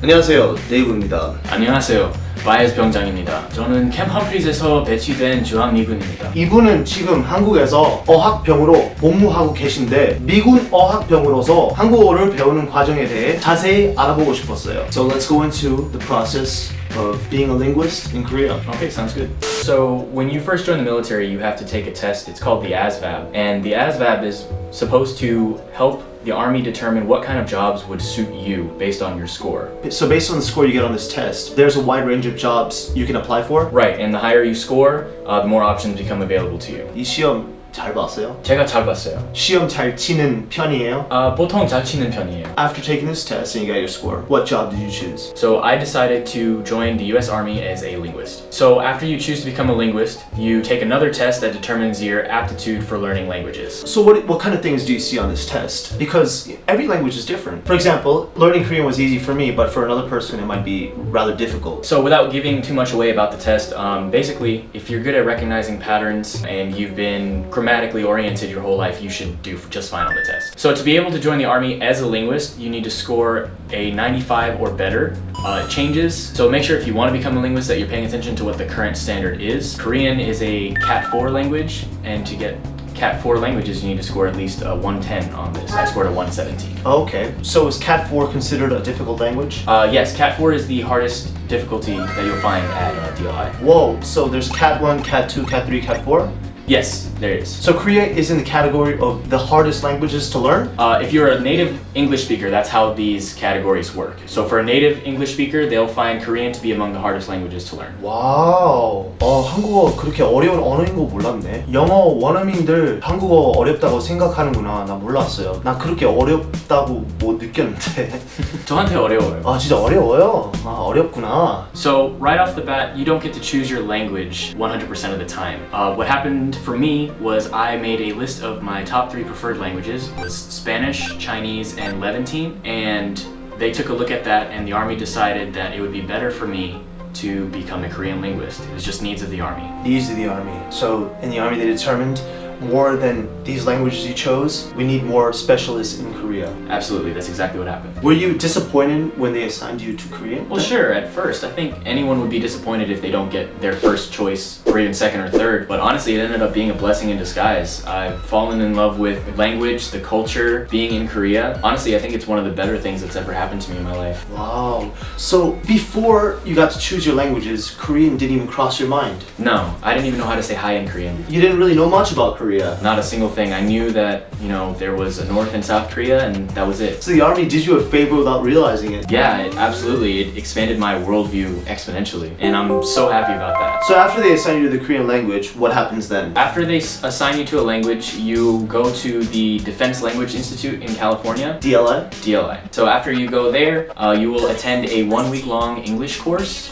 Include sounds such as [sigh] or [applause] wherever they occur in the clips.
안녕하세요, 데이브입니다. 안녕하세요. 바이스 병장입니다. 저는 캠 험프리즈에서 배치된 주한 미군입니다. 이분은 지금 한국에서 어학병으로 복무하고 계신데 미군 어학병으로서 한국어를 배우는 과정에 대해 자세히 알아보고 싶었어요. So let's go into the process of being a linguist in Korea. Okay, sounds good. So, when you first join the military, you have to take a test. It's called the ASVAB. And the ASVAB is supposed to help the Army determine what kind of jobs would suit you based on your score. So based on the score you get on this test, there's a wide range of jobs you can apply for. Right, and the higher you score, uh, the more options become available to you. 이 시험 잘 봤어요? 제가 잘 봤어요. 시험 잘 치는 편이에요? 아, 보통 잘 치는 편이에요. After taking this test and you got your score, what job did you choose? So I decided to join the US Army as a linguist. So after you choose to become a linguist, you take another test that determines your aptitude for learning languages. So what what kind of things do you see on this test? Because every language is different. For example, learning Korean was easy for me, but for another person it might be rather difficult. So without giving too much away about the test, um, basically, if you're good at recognizing patterns and you've been grammatically oriented your whole life, you should do just fine on the test. So to be able to join the Army as a linguist, you need to score a 95 or better. Uh, changes, so make sure if you want to become a linguist that you're paying attention to what the current standard is. Korean is a Cat 4 language, and to get Cat 4 languages, you need to score at least a 110 on this. I scored a 117. Okay. So is Cat 4 considered a difficult language? Uh, yes, Cat 4 is the hardest difficulty that you'll find at uh, DLI. Whoa, so there's Cat 1, Cat 2, Cat 3, Cat 4? Yes, there is. So Korea is in the category of the hardest languages to learn? Uh, if you're a native English speaker, that's how these categories work. So for a native English speaker, they'll find Korean to be among the hardest languages to learn. 와우. 어, 한국어 그렇게 어려운 언어인 거 몰랐네. 영어 원어민들 한국어 어렵다고 생각하는구나. 나 몰랐어요. 나 그렇게 어렵다고 못 느꼈는데. [laughs] 저한테 어려워요. 아, 진짜 어려워요? 아, 어렵구나. So right off the bat, you don't get to choose your language 100% of the time. Uh, what happened for me was I made a list of my top three preferred languages was Spanish, Chinese, and Levantine, and they took a look at that, and the army decided that it would be better for me to become a Korean linguist. It was just needs of the army. These are the army. So in the army, they determined more than these languages you chose, we need more specialists in Korea. Absolutely, that's exactly what happened. Were you disappointed when they assigned you to Korean? Well, sure, at first. I think anyone would be disappointed if they don't get their first choice, or even second or third. But honestly, it ended up being a blessing in disguise. I've fallen in love with language, the culture, being in Korea. Honestly, I think it's one of the better things that's ever happened to me in my life. Wow. So before you got to choose your languages, Korean didn't even cross your mind. No, I didn't even know how to say hi in Korean. You didn't really know much about Korea. Not a single thing. I knew that, you know, there was a North and South Korea, and that was it. So the army did you a favor without realizing it. Yeah, it, absolutely. It expanded my worldview exponentially, and I'm so happy about that. So after they assign you to the Korean language, what happens then? After they s- assign you to a language, you go to the Defense Language Institute in California, DLA? DLI. So after you go there, uh, you will attend a one week long English course.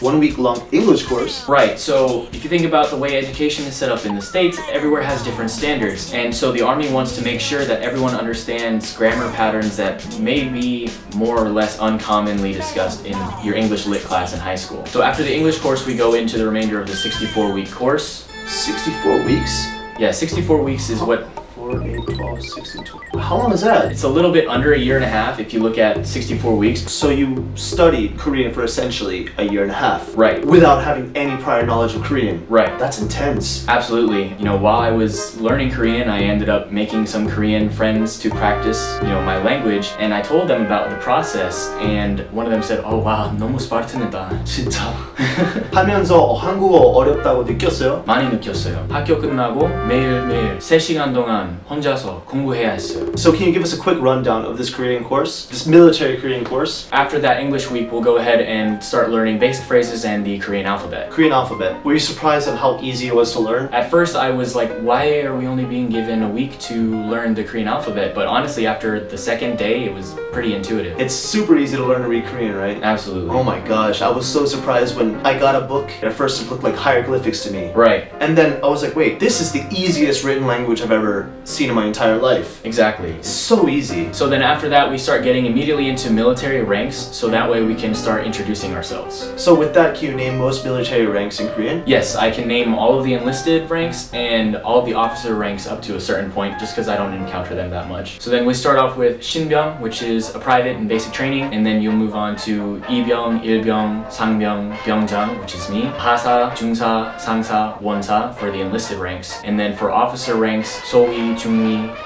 One week long English course. Right, so if you think about the way education is set up in the States, everywhere has different standards. And so the Army wants to make sure that everyone understands grammar patterns that may be more or less uncommonly discussed in your English lit class in high school. So after the English course, we go into the remainder of the 64 week course. 64 weeks? Yeah, 64 weeks is what 4, 8, 12, 16, 20. How long is that? It's a little bit under a year and a half if you look at 64 weeks. So you studied Korean for essentially a year and a half. Right. Without having any prior knowledge of Korean. Right. That's intense. Absolutely. You know, while I was learning Korean, I ended up making some Korean friends to practice, you know, my language. And I told them about the process, and one of them said, "Oh wow, 너무 스파르타네다." [laughs] 진짜. 하면서 어, 한국어 어렵다고 느꼈어요? 많이 느꼈어요. 학교 끝나고 매일매일 3시간 동안 혼자서 공부해야 했어요. So can you give us a quick rundown of this Korean course? This military Korean course? After that English week, we'll go ahead and start learning basic phrases and the Korean alphabet. Korean alphabet. Were you surprised at how easy it was to learn? At first, I was like, why are we only being given a week to learn the Korean alphabet? But honestly, after the second day, it was pretty intuitive. It's super easy to learn to read Korean, right? Absolutely. Oh my gosh, I was so surprised when I got a book. At first, it looked like hieroglyphics to me. Right. And then I was like, wait, this is the easiest written language I've ever seen in my entire life. Exactly. So easy. So then after that, we start getting immediately into military ranks, so that way we can start introducing ourselves. So with that, can you name most military ranks in Korean? Yes, I can name all of the enlisted ranks and all of the officer ranks up to a certain point just because I don't encounter them that much. So then we start off with Shinbyung, which is a private and basic training, and then you'll move on to Ibyung, Ilbyung, Sangbyung, Byungjang, which is me, Hasa, Jungsa, Sangsa, Wonsa for the enlisted ranks. And then for officer ranks, Sowi,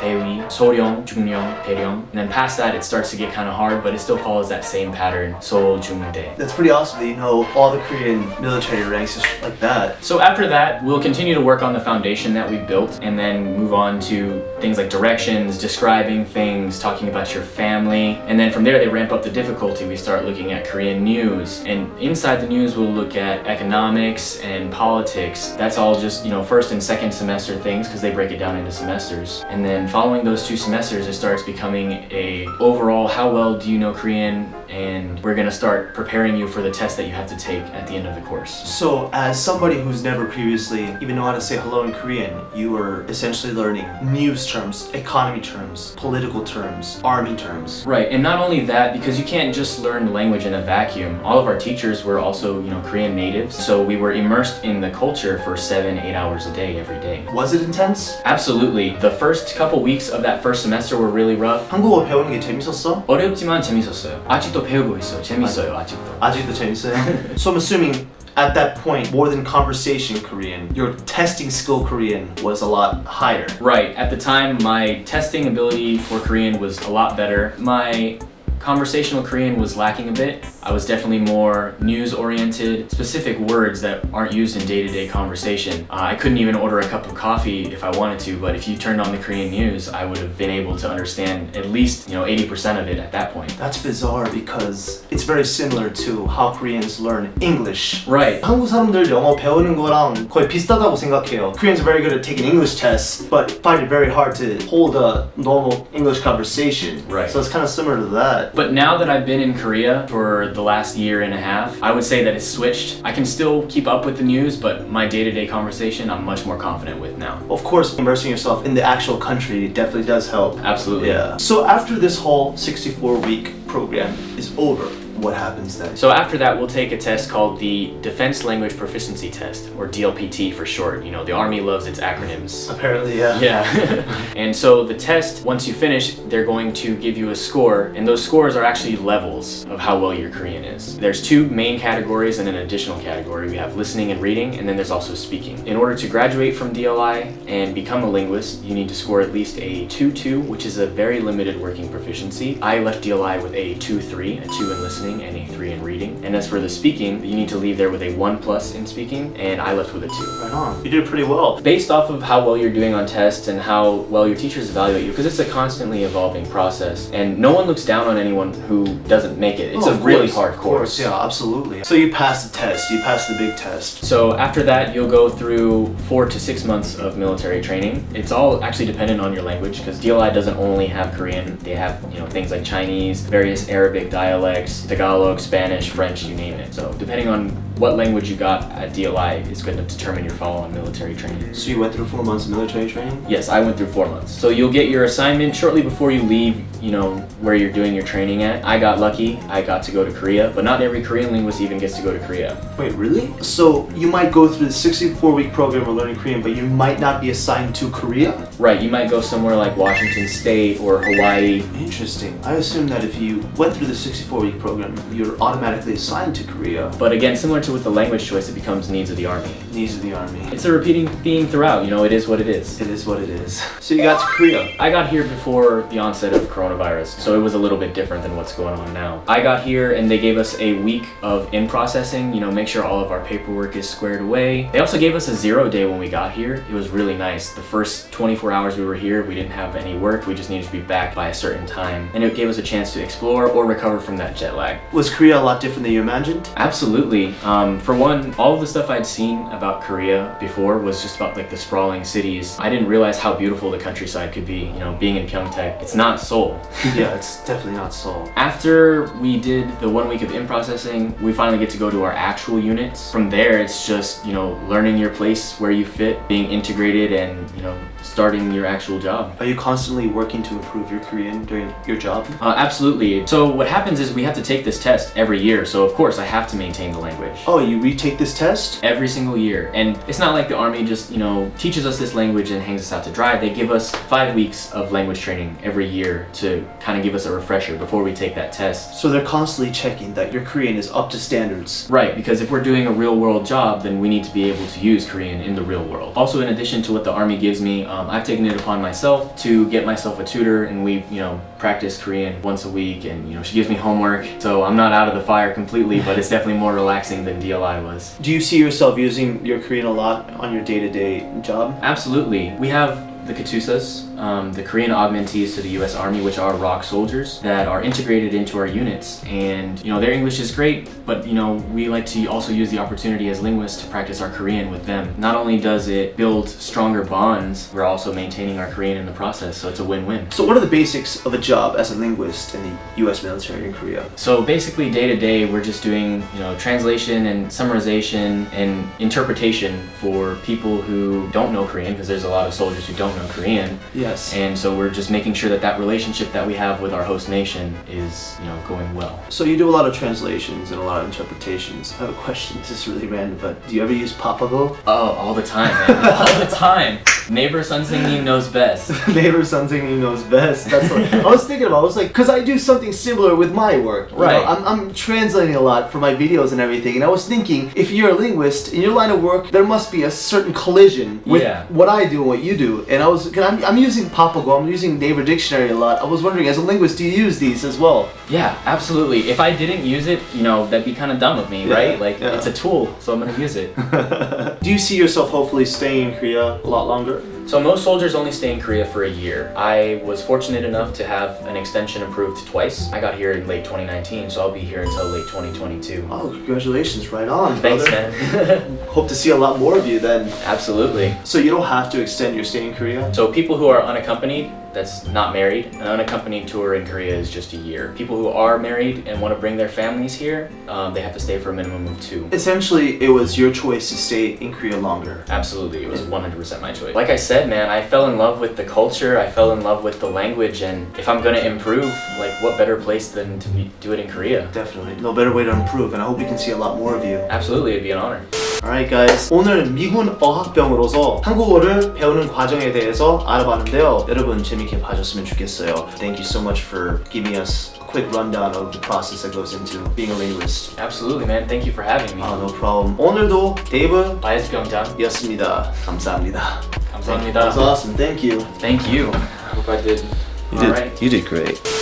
Daewi, Soryong, Jungryong, Daeryong. And then past that, it starts to get kind of hard, but it still follows that same pattern, So, Jung, Dae. That's pretty awesome that you know all the Korean military ranks just like that. So after that, we'll continue to work on the foundation that we've built and then move on to things like directions, describing things, talking about your family. And then from there, they ramp up the difficulty. We start looking at Korean news. And inside the news, we'll look at economics and politics. That's all just, you know, first and second semester things because they break it down into semesters. And then following those two semesters, it starts becoming a overall how well do you know Korean? And we're gonna start preparing you for the test that you have to take at the end of the course. So, as somebody who's never previously even know how to say hello in Korean, you are essentially learning news terms, economy terms, political terms, army terms. Right, and not only that, because you can't just learn language in a vacuum. All of our teachers were also, you know, Korean natives, so we were immersed in the culture for seven, eight hours a day, every day. Was it intense? Absolutely. The first couple weeks of that first semester were really rough. 한국어 배우는 게 재밌었어? 어렵지만 재밌었어요. 아직도 배우고 있어요. 재밌어요, 아직도. 아직도 재밌어요? so I'm assuming at that point, more than conversation Korean, your testing skill Korean was a lot higher. Right, at the time, my testing ability for Korean was a lot better. My conversational Korean was lacking a bit. I was definitely more news oriented, specific words that aren't used in day to day conversation. Uh, I couldn't even order a cup of coffee if I wanted to, but if you turned on the Korean news, I would have been able to understand at least, you know, 80% of it at that point. That's bizarre because it's very similar to how Koreans learn English. Right. 한국 사람들 영어 배우는 거랑 거의 비슷하다고 생각해요. Koreans are very good at taking English tests, but find it very hard to hold a normal English conversation. Right. So it's kind of similar to that. But now that I've been in Korea for the last year and a half, I would say that it's switched. I can still keep up with the news, but my day to day conversation, I'm much more confident with now. Of course, immersing yourself in the actual country definitely does help. Absolutely. Yeah. So after this whole 64 week program is over, what happens then? So after that, we'll take a test called the Defense Language Proficiency Test, or DLPT for short. You know, the Army loves its acronyms. Apparently, yeah. Yeah. [laughs] and so the test, once you finish, they're going to give you a score, and those scores are actually levels of how well your Korean is. There's two main categories and an additional category. We have listening and reading, and then there's also speaking. In order to graduate from DLI and become a linguist, you need to score at least a 2-2, which is a very limited working proficiency. I left DLI with a 2-3, a 2 in listening and a 3 in reading. And as for the speaking, you need to leave there with a 1 plus in speaking, and I left with a 2. Right on. You did pretty well. Based off of how well you're doing on tests and how well your teachers evaluate you, because it's a constantly evolving process, and no one looks down on anyone who doesn't make it. It's Oh, a of really course, hard of course. Yeah, absolutely. So you passed the test. You passed the big test. So after that, you'll go through four to six months of military training. It's all actually dependent on your language because DLI doesn't only have Korean. They have you know things like Chinese, various Arabic dialects, Tagalog, Spanish, French, you name it. So depending on what language you got at DLI is going to determine your follow-on military training. So you went through four months of military training. Yes, I went through four months. So you'll get your assignment shortly before you leave, you know, where you're doing your training at. I got lucky, I got to go to Korea, but not every Korean linguist even gets to go to Korea. Wait, really? So you might go through the 64 week program of learning Korean, but you might not be assigned to Korea? Right, you might go somewhere like Washington State or Hawaii. Interesting. I assume that if you went through the 64 week program, you're automatically assigned to Korea. But again, similar to with the language choice, it becomes needs of the army. Needs of the army. It's a repeating theme throughout, you know, it is what it is. It is what it is. So you got to Korea. I got here before the onset of coronavirus, so it was a little bit different than what's going on now. I got here and they gave us a week of in processing, you know, make sure all of our paperwork is squared away. They also gave us a zero day when we got here. It was really nice. The first 24 hours we were here, we didn't have any work, we just needed to be back by a certain time. And it gave us a chance to explore or recover from that jet lag. Was Korea a lot different than you imagined? Absolutely. Um, Um, for one, all of the stuff I'd seen about Korea before was just about like the sprawling cities. I didn't realize how beautiful the countryside could be. You know, being in Pyeongtaek, it's not Seoul. [laughs] yeah, it's definitely not Seoul. After we did the one week of in processing, we finally get to go to our actual units. From there, it's just, you know, learning your place where you fit, being integrated, and, you know, starting your actual job. Are you constantly working to improve your Korean during your job? Uh, absolutely. So, what happens is we have to take this test every year. So, of course, I have to maintain the language. Oh, you retake this test? Every single year. And it's not like the Army just, you know, teaches us this language and hangs us out to dry. They give us five weeks of language training every year to kind of give us a refresher before we take that test. So they're constantly checking that your Korean is up to standards. Right, because if we're doing a real world job, then we need to be able to use Korean in the real world. Also, in addition to what the Army gives me, um, I've taken it upon myself to get myself a tutor, and we, you know, practice Korean once a week, and you know, she gives me homework, so I'm not out of the fire completely, but it's definitely more relaxing than DLI was. Do you see yourself using your Korean a lot on your day-to-day job? Absolutely, we have the Katusas, um, the Korean augmentees to the U.S. Army, which are ROC soldiers that are integrated into our units. And you know their English is great, but you know we like to also use the opportunity as linguists to practice our Korean with them. Not only does it build stronger bonds, we're also maintaining our Korean in the process, so it's a win-win. So what are the basics of a job as a linguist in the US military in Korea? So basically, day to day, we're just doing you know translation and summarization and interpretation for people who don't know Korean, because there's a lot of soldiers who don't know Korean. Yes. And so we're just making sure that that relationship that we have with our host nation is, you know, going well. So you do a lot of translations and a lot of interpretations. I have a question. [laughs] This is really random, but do you ever use Papago? Oh, all the time, man. [laughs] all the time. Neighbor Sun Singing knows best. [laughs] Neighbor something he knows best. That's what I was thinking about. I was like, because I do something similar with my work. you know? Right. I'm, I'm translating a lot for my videos and everything, and I was thinking, if you're a linguist in your line of work, there must be a certain collision with Yeah. what I do and what you do. And I was, cause I'm, I'm using Papago. I'm using Neighbor Dictionary a lot. I was wondering, as a linguist, do you use these as well? Yeah, absolutely. If I didn't use it, you know, that'd be kind of dumb of me, Yeah, right? Like, yeah. it's a tool, so I'm gonna use it. [laughs] do you see yourself hopefully staying in Korea a lot longer? So most soldiers only stay in Korea for a year. I was fortunate enough to have an extension approved twice. I got here in late 2019, so I'll be here until late 2022. Oh, congratulations! Right on, Thanks, brother. man. [laughs] Hope to see a lot more of you then. Absolutely. So you don't have to extend your stay in Korea. So people who are unaccompanied, that's not married, an unaccompanied tour in Korea is just a year. People who are married and want to bring their families here, um, they have to stay for a minimum of two. Essentially, it was your choice to stay in Korea longer. Absolutely, it was 100% my choice. Like I said, man, I fell in love with the culture, I fell in love with the language, and if I'm gonna improve, like what better place than to be, do it in Korea? Definitely. No better way to improve, and I hope we can see a lot more of you. Absolutely, it'd be an honor. Alright guys, 오늘 미군 어학병으로서 한국어를 배우는 과정에 대해서 알아봤는데요. 여러분 재밌게 봐줬으면 좋겠어요. Thank you so much for giving us a quick rundown of the process that goes into being a linguist. Absolutely, man. Thank you for having me. 아, no problem. 오늘도 데이브 바이스 병장. 였습니다. 감사합니다. 감사합니다. That was awesome. Thank you. Thank you. I hope I did. You all did, right. you did great.